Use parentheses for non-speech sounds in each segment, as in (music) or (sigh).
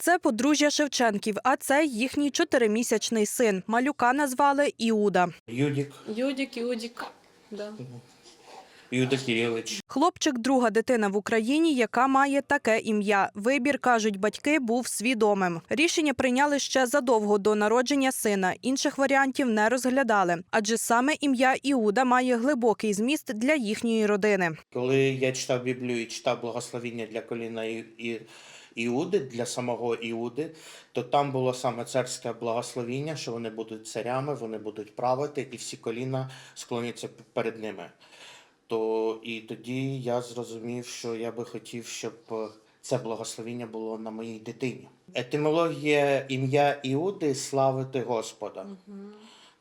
Це подружжя Шевченків, а це їхній чотиримісячний син. Малюка назвали Іуда. Юдік, Юдік, Юдік. Да. Юда Кирилич. Хлопчик друга дитина в Україні, яка має таке ім'я. Вибір, кажуть батьки, був свідомим. Рішення прийняли ще задовго до народження сина. Інших варіантів не розглядали, адже саме ім'я Іуда має глибокий зміст для їхньої родини. Коли я читав Біблію і читав благословіння для коліна І- Іуди, для самого Іуди, то там було саме царське благословіння, що вони будуть царями, вони будуть правити, і всі коліна склоняться перед ними. То і тоді я зрозумів, що я би хотів, щоб е, це благословіння було на моїй дитині. Етимологія ім'я Іуди славити Господа.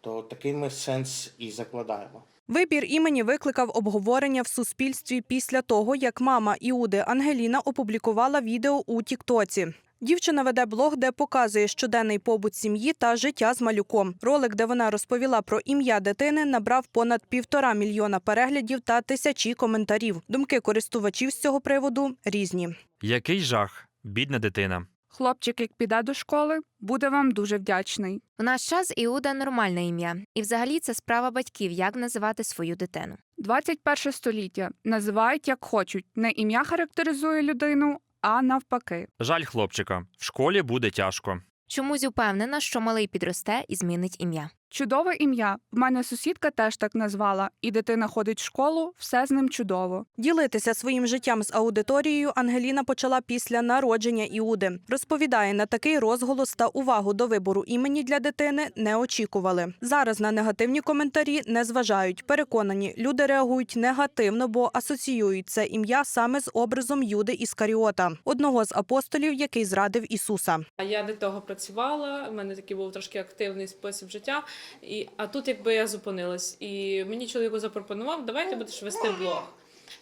То такий ми сенс і закладаємо. Вибір імені викликав обговорення в суспільстві після того, як мама Іуди Ангеліна опублікувала відео у Тіктоці. Дівчина веде блог, де показує щоденний побут сім'ї та життя з малюком. Ролик, де вона розповіла про ім'я дитини, набрав понад півтора мільйона переглядів та тисячі коментарів. Думки користувачів з цього приводу різні. Який жах, бідна дитина. Хлопчик, як піде до школи, буде вам дуже вдячний. У наш час Іуда нормальне ім'я, і взагалі це справа батьків, як називати свою дитину. 21 століття називають як хочуть. Не ім'я характеризує людину, а навпаки. Жаль хлопчика. В школі буде тяжко. Чомусь упевнена, що малий підросте і змінить ім'я. Чудове ім'я. В мене сусідка теж так назвала, і дитина ходить в школу, все з ним чудово. Ділитися своїм життям з аудиторією Ангеліна почала після народження Іуди. Розповідає, на такий розголос та увагу до вибору імені для дитини не очікували. Зараз на негативні коментарі не зважають. Переконані, люди реагують негативно, бо асоціюють це ім'я саме з образом Юди Іскаріота, одного з апостолів, який зрадив Ісуса. А я до того працювала, в мене такий був трошки активний спосіб життя. І, а тут якби я зупинилась. І мені чоловіку запропонував, давай ти будеш вести блог.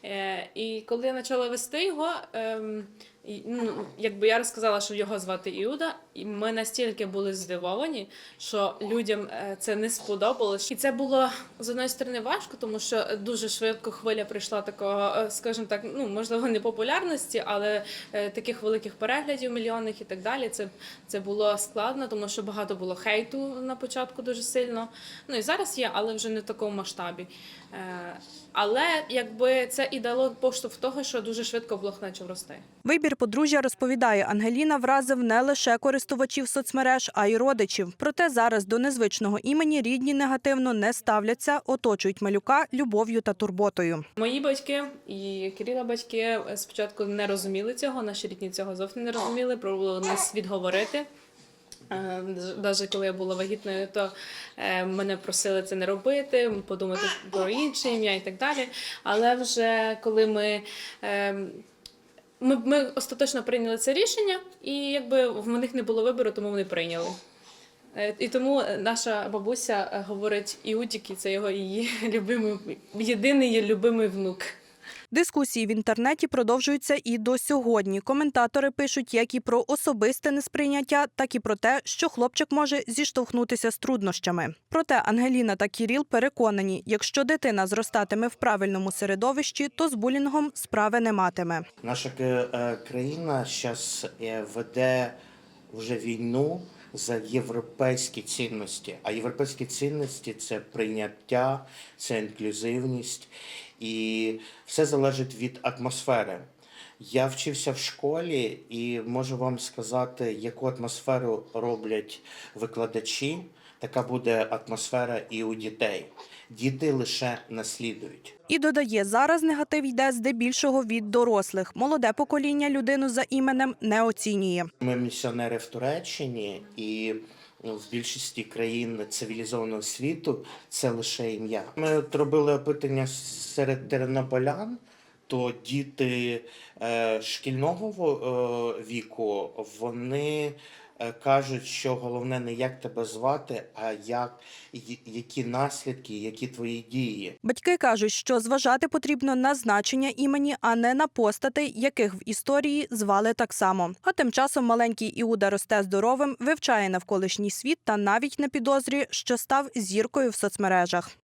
Е, і коли я почала вести його, ем, і, ну, якби я розказала, що його звати Іуда, і ми настільки були здивовані, що людям е, це не сподобалось. І це було з одної сторони важко, тому що дуже швидко хвиля прийшла такого, е, скажімо так, ну можливо, не популярності, але е, таких великих переглядів мільйонних і так далі. Це, це було складно, тому що багато було хейту на початку дуже сильно. Ну і зараз є, але вже не в такому масштабі. Але якби це і дало поштовх того, що дуже швидко блог почав рости. Вибір подружжя розповідає, Ангеліна вразив не лише користувачів соцмереж, а й родичів. Проте зараз до незвичного імені рідні негативно не ставляться, оточують малюка любов'ю та турботою. Мої батьки і Кирила батьки е, спочатку не розуміли цього, наші рідні цього зовсім не розуміли, пробували нас відговорити. Навіть коли я була вагітною, то е, мене просили це не робити, подумати про інше ім'я і так далі. Але вже коли ми. Ми, ми остаточно прийняли це рішення, і якби в них не було вибору, тому вони прийняли. Е, І тому наша бабуся е, говорить Іудіки, це його її (laughs) любимий, єдиний її любимий внук. Дискусії в інтернеті продовжуються і до сьогодні. Коментатори пишуть як і про особисте несприйняття, так і про те, що хлопчик може зіштовхнутися з труднощами. Проте Ангеліна та Кіріл переконані, якщо дитина зростатиме в правильному середовищі, то з булінгом справи не матиме. Наша е, е, країна зараз веде вже війну за європейські цінності. А європейські цінності це прийняття, це інклюзивність, і все залежить від атмосфери. Я вчився в школі і можу вам сказати, яку атмосферу роблять викладачі. Така буде атмосфера і у дітей. Діти лише наслідують. І додає, зараз негатив йде здебільшого від дорослих. Молоде покоління людину за іменем не оцінює. Ми місіонери в Туреччині, і в більшості країн цивілізованого світу це лише ім'я. Ми робили опитання серед тернополян. То діти е, шкільного е, віку вони е, кажуть, що головне не як тебе звати, а як які наслідки, які твої дії. Батьки кажуть, що зважати потрібно на значення імені, а не на постатей, яких в історії звали так само. А тим часом маленький Іуда росте здоровим, вивчає навколишній світ та навіть не підозрює, що став зіркою в соцмережах.